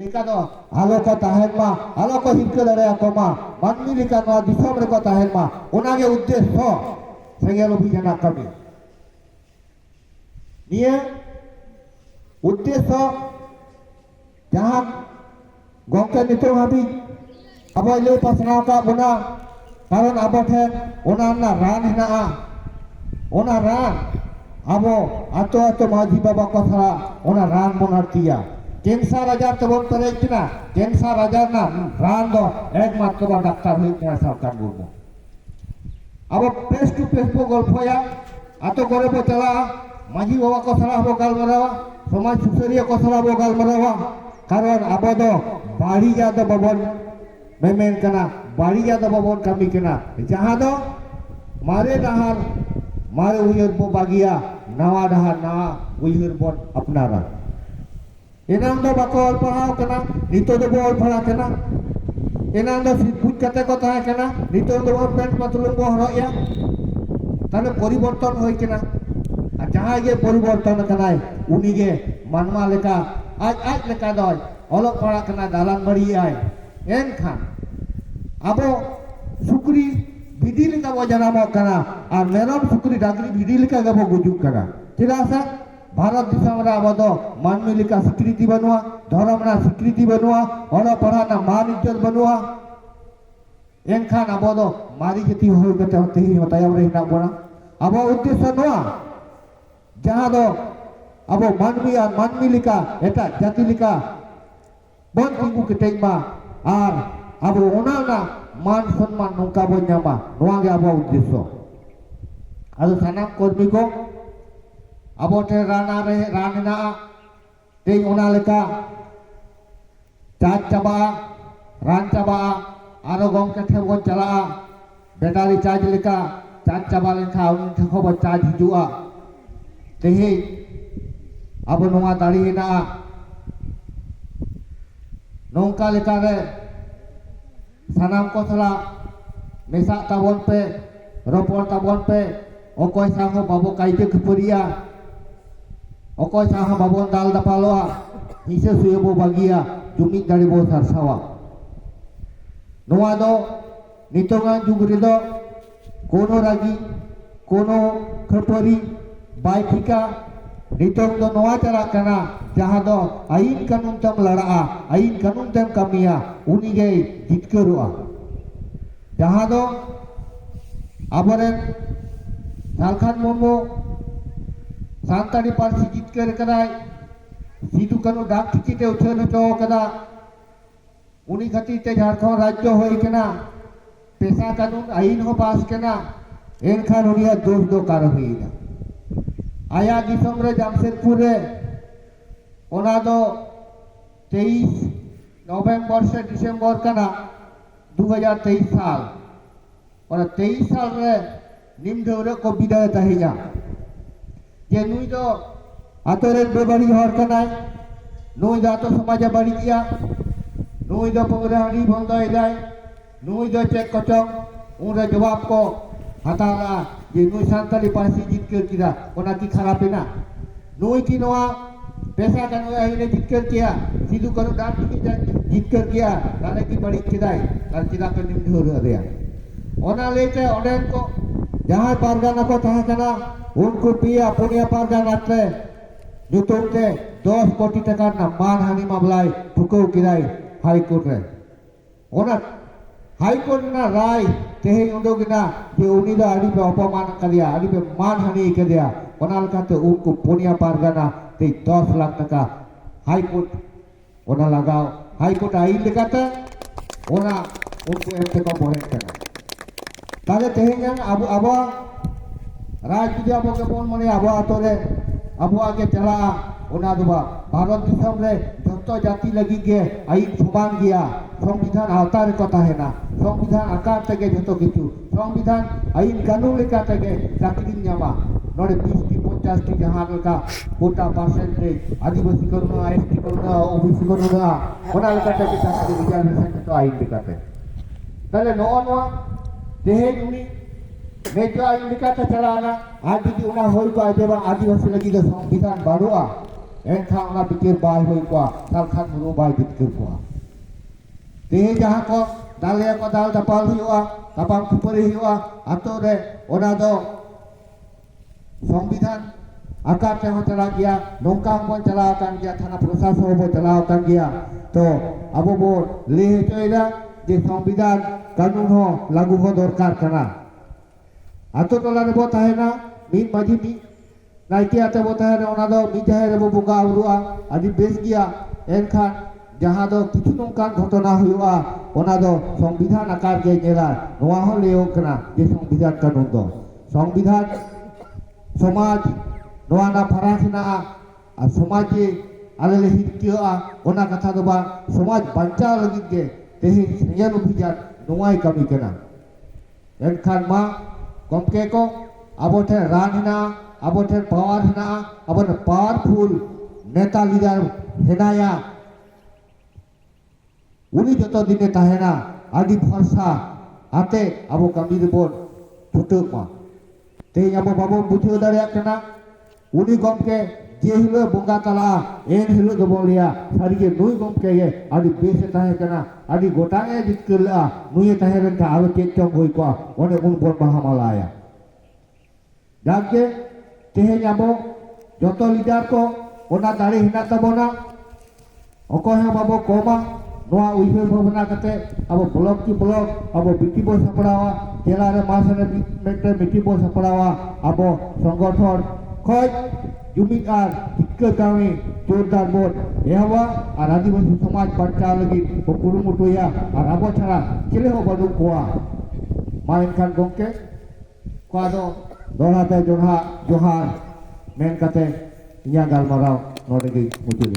ᱞᱮᱠᱟ ᱫᱚ ᱟᱞᱚ ᱠᱚ ᱛᱟᱦᱮᱱ ᱢᱟ ᱟᱞᱚ ᱠᱚ ᱦᱤᱨᱠᱟᱹ ᱫᱟᱲᱮᱭᱟᱠᱚ ᱢᱟ ᱢᱟᱹᱱᱢᱤ ᱞᱮᱠᱟ ᱱᱚᱣᱟ ᱫᱤᱥᱚᱢ ᱨᱮᱠᱚ ᱛᱟᱦᱮᱱ ᱢᱟ ᱚᱱᱟᱜᱮ ᱩᱫᱽᱫᱮᱥᱥᱚ ᱥᱮᱸᱜᱮᱞ ᱚᱵᱷᱤᱡᱟᱱᱟᱜ ᱠᱟᱹᱢᱤ ᱱᱤᱭᱟᱹ ᱩᱫᱽᱫᱮᱥᱥᱚ ᱡᱟᱦᱟᱸ ᱜᱚᱝᱠᱮ ᱱᱤᱛᱚᱜ ᱦᱟᱹᱵᱤᱡ ᱟᱵᱚᱭ ᱞᱟᱹᱭ ᱯᱟᱥᱱᱟᱣ ᱟᱠᱟᱫ ᱵᱚᱱᱟ ᱠᱟᱨᱚᱱ ᱟᱵᱚ ᱴᱷᱮᱱ ᱚᱱᱟ ᱨᱮᱱᱟᱜ ᱨᱟᱱ ᱦᱮᱱᱟᱜᱼᱟ ᱚᱱᱟ ᱨᱟᱱ ᱟᱵᱚ ᱟᱛᱳ ᱟᱛᱳ ᱢᱟᱺᱡᱷᱤ ᱵᱟᱵᱟ ᱠᱚ ᱪᱷᱟᱲᱟ ᱚᱱᱟ ᱨᱟᱱ ᱵᱚᱱ তিনশো হাজার তো ভোট করে কিনা? তিনশো হাজার না রান দো একমাত্র ডাক্তার হয়ে কিনা সাবধান করব। আবার প্রেস টু প্রেস গল্পয়া আতো করে চলা মাঝি বাবা কথা হব গালমারাওয়া সমাজ সুসরিয়া কথা হব গালমারাওয়া কারণ আবো দো বাড়ি যাদ বাবন মেমেন কানা। বাড়ি যাদ বাবন কামি কিনা। যাহা দো, মারে ডাহার, মারে উইয়ার বো বাগিয়া, নাওয়া ডাহার না উইয়ার বন আপনারা। ᱮᱱᱟᱱ ᱫᱚ ᱵᱟᱠᱚ ᱚᱞ ᱯᱟᱲᱦᱟᱣ ᱠᱟᱱᱟ ᱱᱤᱛᱚᱜ ᱫᱚᱠᱚ ᱚᱞ ᱯᱟᱲᱦᱟᱣ ᱠᱟᱱᱟ ᱮᱱᱟᱝ ᱫᱚ ᱥᱤᱯᱩᱡ ᱠᱟᱛᱮ ᱠᱚ ᱛᱟᱦᱮᱸ ᱠᱟᱱᱟ ᱱᱤᱛᱚᱜ ᱫᱚ ᱯᱮᱱᱴ ᱯᱟᱛᱞᱩᱢ ᱠᱚ ᱦᱚᱨᱚᱜᱼᱟ ᱮᱭᱟ ᱛᱟᱦᱞᱮ ᱯᱚᱨᱤᱵᱚᱨᱛᱚᱱ ᱦᱩᱭ ᱠᱟᱱᱟ ᱟᱨ ᱡᱟᱦᱟᱸᱭ ᱜᱮ ᱯᱚᱨᱤᱵᱚᱨᱛᱚᱱ ᱠᱟᱱᱟᱭ ᱩᱱᱤ ᱜᱮ ᱢᱟᱱᱢᱟ ᱞᱮᱠᱟ ᱟᱡ ᱟᱡ ᱞᱮᱠᱟ ᱫᱚᱭ ᱚᱞᱚᱜ ᱯᱟᱲᱦᱟᱜ ᱠᱟᱱᱟ ᱫᱟᱞᱟᱱ ᱵᱟᱹᱲᱤᱡᱟᱭ ᱮᱱᱠᱷᱟᱱ ᱟᱵᱚ ᱥᱩᱠᱨᱤ ᱵᱤᱫᱤ ᱞᱮᱠᱟ ᱵᱚ ᱡᱟᱱᱟᱢᱚᱜ ᱠᱟᱱᱟ ᱟᱨ ᱢᱮᱨᱚᱢ ᱥᱩᱠᱨᱤ ᱰᱟᱝᱨᱤ ᱵᱷᱤᱰᱤ ᱞᱮᱠᱟ ᱜᱮᱵᱚ ᱜᱩᱡᱩᱜ ᱠᱟᱱᱟ ᱪᱮᱫᱟᱜ ᱥᱮ भारत अब तो का स्वीकृति बनवा धर्म स्वीकृति बनवा और पढ़ा ना मान इज़्ज़त बनवा एनखान अब मारी के तीन अब उद्देश्य तो ना जहाँ तो अब मानवी मानवी का एट जाति बन तीगू कटे और अब उन्होंने मान सम्मान नौका अब उद्देश्य। अब सामान कर्मी को ᱟᱵᱚ ᱚᱱᱟ ᱨᱮᱱᱟᱜ ᱢᱟᱱ ᱥᱚᱱᱢᱟᱱ ᱱᱚᱝᱠᱟ ᱵᱚᱱ ᱧᱟᱢᱟ ᱱᱚᱣᱟ ᱜᱮ ᱟᱵᱚᱣᱟᱜ ᱩᱫᱽᱫᱮᱥᱥᱚ ᱟᱫᱚ ᱥᱟᱱᱟᱢ ᱠᱚᱨᱢᱤ ᱠᱚ ᱟᱵᱚ ᱴᱷᱮᱱ ᱨᱟᱱ ᱨᱮ ᱨᱟᱱ ᱦᱮᱱᱟᱜᱼᱟ ᱛᱮᱦᱮᱧ ᱚᱱᱟ ᱞᱮᱠᱟ ᱪᱟᱨᱡᱽ ᱪᱟᱵᱟᱜᱼᱟ ᱨᱟᱱ ᱪᱟᱵᱟᱜᱼᱟ ᱟᱨᱚ ᱜᱚᱢᱠᱮ ᱴᱷᱮᱱ ᱵᱚᱱ ᱪᱟᱞᱟᱜᱼᱟ ᱵᱮᱴᱟᱨᱤ ᱪᱟᱨᱡᱽ ᱞᱮᱠᱟ ᱪᱟᱨᱡᱽ ᱪᱟᱵᱟ ᱞᱮᱱᱠᱷᱟᱱ ᱩᱱᱤ ᱴᱷᱮᱱ ᱠᱷᱚᱱ ᱵᱚᱱ ᱪᱟᱨᱡᱽ ᱦᱤᱡᱩᱜᱼᱟ ᱛᱮᱦᱮᱧ ᱟᱵᱚ ᱱᱚᱣᱟ ᱫᱟᱲᱮ ᱦᱮᱱᱟᱜᱼᱟ ᱱᱚᱝᱠᱟ ᱞᱮᱠᱟᱨᱮ ᱥᱟᱱᱟᱢ ᱠᱚ ᱥᱟᱞᱟᱜ ᱢᱮᱥᱟᱜ ᱛᱟᱵᱚᱱ ᱯᱮ ᱨᱚᱯᱚᱲ ᱛᱟᱵᱚᱱ ᱯᱮ ᱚᱠᱚᱭ ᱥᱟᱶ ᱦᱚᱸ ᱵᱟᱵᱚ ᱠᱟᱭᱡᱟᱹ ᱠᱷᱟᱹᱯᱟᱹᱨᱤᱭᱟ ᱚᱠᱚᱭ ᱥᱟᱶ ᱦᱚᱸ ᱵᱟᱵᱚᱱ ᱫᱟᱞ ᱫᱟᱯᱟᱞᱚᱜᱼᱟ ᱦᱤᱥᱟᱹ ᱥᱩᱭᱟᱹ ᱵᱚ ᱵᱟᱹᱜᱤᱭᱟ ᱡᱩᱢᱤᱫ ᱫᱟᱲᱮ ᱵᱚ ᱥᱟᱨᱥᱟᱣᱟ ᱱᱚᱣᱟ ᱫᱚ ᱱᱤᱛᱚᱜᱟᱜ ᱡᱩᱜᱽ ᱨᱮᱫᱚ ᱠᱳᱱᱳ ᱨᱟᱹᱜᱤ ᱠᱳᱱᱳ ᱠᱷᱟᱹᱯᱟᱹᱨᱤ ᱵᱟᱭ ᱴᱷᱤᱠᱟ ᱱᱤᱛᱚᱜ ᱫᱚ ᱱᱚᱣᱟ ᱪᱟᱞᱟᱜ ᱠᱟᱱᱟ ᱡᱟᱦᱟᱸ ᱫᱚ ᱟᱹᱭᱤᱱ ᱠᱟᱹᱱᱩᱱ ᱛᱮᱢ ᱞᱟᱲᱟᱜᱼᱟ ᱟᱹᱭᱤᱱ ᱠᱟᱹᱱᱩᱱ ᱛᱮᱢ ᱠᱟᱹᱢᱤᱭᱟ ᱩᱱᱤᱜᱮᱭ ᱡᱤᱛᱠᱟᱹᱨᱚᱜᱼᱟ ᱡᱟᱦᱟᱸ ᱫᱚ ᱟᱵᱚᱨᱮᱱ ᱡᱷᱟᱲᱠᱷᱚᱸᱰ ᱢᱩᱨᱢᱩ মুর্মু সান্তাড়ি পার্সি জিতকার করায় সিধু কানু ডাক টিকিটে উচ্ছেদ হচো করা উনি খাতিরতে ঝাড়খণ্ড রাজ্য হয়ে কেনা পেশা কানুন আইন হো পাস কেনা এনখান উনিয়ার দোষ দো কারো হইনা আয়া দিসম রে জামশেদপুর রে ওনা দো তেইশ নভেম্বর সে ডিসেম্বর কানা দু হাজার তেইশ সাল ᱚᱱᱟ ᱛᱮᱭᱤᱥ ᱥᱟᱞ ᱨᱮ ᱱᱤᱢ ᱰᱟᱹᱣᱨᱟᱹ ᱠᱚ ᱵᱤᱫᱟᱹᱭ ᱛᱟᱦᱮᱸᱭᱟ ᱡᱮ ᱱᱩᱭ ᱫᱚ ᱟᱛᱳ ᱨᱮᱱ ᱵᱮᱵᱟᱹᱲᱤᱡ ᱦᱚᱲ ᱠᱟᱱᱟᱭ ᱱᱩᱭ ᱫᱚ ᱟᱛᱳ ᱥᱚᱢᱟᱡᱮ ᱵᱟᱹᱲᱤᱡᱮᱜᱼᱟ ᱱᱩᱭ ᱫᱚ ᱯᱟᱹᱣᱨᱟᱹ ᱦᱟᱺᱰᱤ ᱵᱚᱱᱫᱚᱭᱮᱫᱟᱭ ᱱᱩᱭ ᱫᱚ ᱪᱮᱫ ᱠᱚᱪᱚᱝ ᱩᱱᱨᱮ ᱡᱚᱵᱟᱵ ᱠᱚ ᱦᱟᱛᱟᱣᱟ ᱡᱮ ᱱᱩᱭ ᱥᱟᱱᱛᱟᱲᱤ ᱯᱟᱹᱨᱥᱤ ᱡᱤᱛᱠᱟᱹᱨ ᱠᱮᱫᱟ ᱚᱱᱟ ᱠᱤ ᱠᱷᱟᱨᱟᱯᱮᱱᱟ ᱱᱩᱭ ᱠᱤ ᱱᱚᱣᱟ পেশা কেন আইনে জিতকার কিয়া সিধু কানু ডাক টিকিট জিতকার কিয়া তাহলে কি বাড়িজ কেদায় তার চিরা কে নিম ঢোর রেয়া ᱚᱱᱟ ᱞᱟᱹᱭᱛᱮ ᱚᱸᱰᱮᱱ ᱠᱚ ᱡᱟᱦᱟᱸᱭ ᱯᱟᱨᱜᱟᱱᱟ ᱠᱚ ᱛᱟᱦᱮᱸ ᱠᱟᱱᱟ उनको पिया पुनिया पार जा रहते दूतों के दस कोटी टका ना मान हानि मामला ठुकाऊ किराए हाई कोर्ट रहे। ओना हाई कोर्ट ना राय, तेह उन्दो की ना ये उन्हीं दा अली पे अपमान कर दिया अली पे मान हानि कर दिया ओना लगा तो उनको पुनिया पार जाना ते दस लाख टका हाई कोर्ट ओना लगाओ। हाई कोर्ट आई लगा तो ᱨᱟᱡᱽᱡᱚ ᱟᱵᱚ ᱜᱮᱵᱚᱱ ᱢᱚᱱᱮᱭᱟ ᱟᱵᱚ ᱟᱛᱳ ᱨᱮ ᱟᱵᱚᱣᱟᱜ ᱜᱮ ᱪᱟᱞᱟᱜᱼᱟ ᱚᱱᱟ ᱫᱚ ᱵᱟᱝ ᱵᱷᱟᱨᱚᱛ ᱫᱤᱥᱚᱢ ᱨᱮ ᱡᱚᱛᱚ ᱡᱟᱹᱛᱤ ᱞᱟᱹᱜᱤᱫ ᱜᱮ ᱟᱹᱭᱤᱵ ᱥᱚᱢᱟᱱ ᱜᱮᱭᱟ সংবিধান আওতা রেকো তাহেনা সংবিধান আকার থেকে যত কিছু, সংবিধান আইন কানুন লেখা থেকে চাকরি নেওয়া। নড়ে বিশটি, পঞ্চাশটি জাহান লেখা গোটা পার্সেন্টেজ আদিবাসী কোনো না এসটি কোনো না ওবিসি কোনো না ওনা লেখা থেকে চাকরি রিজার্ভেশন যত আইন লেখাতে তাহলে নয় নয় তেহেজ উনি මේකයි ඉලකට තලාන ආදී උනා හොයිකා දේවා ආදිවාසී ලගිද සංවිධාන බඩුවා එන්ඛා උනා පිටිර් බායි හොයිකා සල්ඛන් මුරු බායි පිටිර් කෝ තේ ජහ කෝ ඩාලේ කෝ ඩාල් දපාල් හිවා තපම් කුපරි හිවා අතෝරේ ඔනා දෝ সংবিধান আকার তেহ চলা গিয়া নৌকা বন চলা কান গিয়া থানা প্রশাসন বন চলা কান গিয়া তো আবো বন লে হচয়রা যে সংবিধান কানুন হ লাগু হ দরকার কানা ᱟᱛᱳ ᱴᱚᱞᱟ ᱨᱮᱵᱚ ᱛᱟᱦᱮᱱᱟ ᱢᱤᱫ ᱢᱟᱺᱡᱷᱤ ᱢᱤᱫ ᱱᱟᱭᱠᱮ ᱟᱛᱮ ᱵᱚ ᱛᱟᱦᱮᱱᱟ ᱚᱱᱟ ᱫᱚ ᱢᱤᱫ ᱡᱟᱦᱮᱨ ᱨᱮᱵᱚ ᱵᱚᱸᱜᱟ ᱵᱩᱨᱩᱜᱼᱟ ᱟᱹᱰᱤ ᱵᱮᱥ ᱜᱮᱭᱟ ᱮᱱᱠᱷᱟᱱ ᱡᱟᱦᱟᱸ ᱫᱚ ᱠᱤᱪᱷᱩ ᱱᱚᱝᱠᱟᱱ ᱜᱷᱚᱴᱚᱱᱟ ᱦᱩᱭᱩᱜᱼᱟ ᱚᱱᱟ ᱫᱚ ᱥᱚᱝᱵᱤᱫᱷᱟᱱ ᱟᱠᱟᱨ ᱜᱮ ᱧᱮᱞᱟ ᱱᱚᱣᱟ ᱦᱚᱸ ᱞᱟᱹᱭᱚᱜ ᱠᱟᱱᱟ ᱡᱮ ᱥᱚᱝᱵᱤᱫᱷᱟᱱ ᱠᱟᱹᱱᱩᱱ ᱫᱚ ᱥᱚᱝᱵᱤᱫᱷᱟᱱ ᱥᱚᱢᱟᱡᱽ ᱱᱚᱣᱟ ᱨᱮᱱᱟᱜ ᱯᱷᱟᱨᱟᱠ ᱦᱮᱱᱟᱜᱼᱟ ᱟᱨ ᱥᱚᱢᱟᱡᱽ ᱡᱮ ᱟᱞᱮ ᱞᱮ ᱦᱤᱨᱠᱟᱹᱜᱼᱟ ᱚᱱᱟ ᱠᱟᱛᱷᱟ ᱫᱚ ᱵᱟᱝ ᱥᱚᱢᱟᱡᱽ ᱵᱟᱧᱪᱟᱣ ᱞᱟᱹᱜᱤᱫ ᱜᱮ ᱛᱮᱦᱮᱧ ᱥᱮᱸᱜᱮᱞ ᱚᱵᱷᱤᱡᱟᱱ ᱱᱚᱣᱟᱭ ᱠᱟᱹᱢᱤ ᱠᱟᱱᱟ ᱮᱱᱠᱷᱟᱱ ᱢᱟ ᱠᱚᱢᱠᱮ ᱠᱚ ᱟᱵᱚ ᱴᱷᱮᱱ ᱨᱟᱱ ᱦᱮᱱᱟᱜᱼᱟ ᱟᱵᱚ ᱴᱷᱮᱱ ᱯᱟᱣᱟᱨ ᱦᱮᱱᱟᱜᱼᱟ ᱟᱵᱚ ᱯᱟᱣᱟᱨᱯᱷᱩᱞ ᱱᱮᱛᱟ ᱞᱤᱰᱟᱨ ᱦᱮᱱᱟᱭᱟ ᱩᱱᱤ ᱡᱚᱛᱚ ᱫᱤᱱᱮ ᱛᱟᱦᱮᱱᱟ ᱟᱹᱰᱤ ᱵᱷᱚᱨᱥᱟ ᱟᱛᱮ ᱟᱵᱚ ᱠᱟᱹᱢᱤ ᱨᱮᱵᱚᱱ ᱪᱷᱩᱴᱟᱹᱜ ᱢᱟ ᱛᱮᱦᱮᱧ ᱟᱵᱚ ᱵᱟᱵᱚᱱ ᱵᱩᱡᱷᱟᱹᱣ ᱫᱟᱲᱮᱭᱟᱜ ᱠᱟᱱᱟ ᱩᱱᱤ ᱜᱚᱢᱠᱮ ᱡᱮᱦᱤᱞᱳᱜ ᱵᱚᱸᱜᱟ ᱛᱟᱞᱟᱜᱼᱟ ᱮᱱ ᱦᱤᱞᱳᱜ ᱫᱚᱵᱚᱱ ᱞᱟᱹᱭᱟ ᱥᱟᱹᱨᱤᱜᱮ ᱱᱩᱭ ᱜᱚᱢᱠᱮ ᱜᱮ ᱟᱹᱰᱤ ᱵᱮᱥᱮ ᱛᱟᱦᱮᱸ ᱠᱟᱱᱟ ᱟᱹᱰᱤ ᱜᱚᱴᱟᱝ ᱮ ᱡᱤᱛᱠᱟᱹᱨ ᱞᱮᱜᱼᱟ ᱱᱩᱭᱮ ᱛᱟᱦᱮᱸ ᱞᱮᱱᱠᱷᱟᱱ ᱟᱨᱚ ᱪᱮᱫ ᱪᱚᱝ ᱦᱩᱭ ᱠᱚᱜᱼᱟ ᱚᱸᱰᱮ ᱩᱱᱵᱚᱱ ᱵᱟᱦᱟ ᱢᱟᱞᱟᱭᱟ ᱡᱟᱜᱮ ᱛᱮᱦᱮᱧ ᱟᱵᱚ ᱡᱚᱛᱚ ᱞᱤᱰᱟᱨ ᱠᱚ ᱚᱱᱟ ᱫᱟᱲᱮ ᱦᱮᱱᱟᱜ ᱛᱟᱵᱚᱱᱟ ᱚᱠᱚᱭ ᱦᱚᱸ ᱵᱟᱵᱚ ᱠᱚᱢᱟ ᱱᱚᱣᱟ ᱩᱭᱦᱟᱹᱨ ᱵᱷᱟᱵᱽᱱᱟ ᱠᱟᱛᱮ ᱟᱵᱚ ᱵᱞᱚᱠ ᱠᱤ ᱵᱞᱚᱠ ᱟᱵᱚ ᱵᱤᱴᱤ ᱵᱚ ᱥᱟᱯᱲᱟᱣᱟ ᱡᱮᱞᱟᱨᱮ ᱢᱟᱥ ᱨᱮ ᱢᱤᱫᱴᱮᱱ ᱵᱤᱴᱤ ᱵᱚ ᱥᱟᱯᱲᱟᱣᱟ ᱟᱵᱚ ᱥᱚᱝᱜᱚᱴᱷᱚᱱ ক্ষয় જુમી કાર દિક્કતાઓને જોરદાર બોટ રહેવા આ આદિવાસી સમાજ પાટા લગી કુરુમુટોયા આ રાબોછાળા ચેલે હો બધું કોવા માયન ખાન ગોંકે કોદો દોરાતે જોહા જોહાર મેન કતે ઇયા ગાલ મારાવ નોડગી મુતી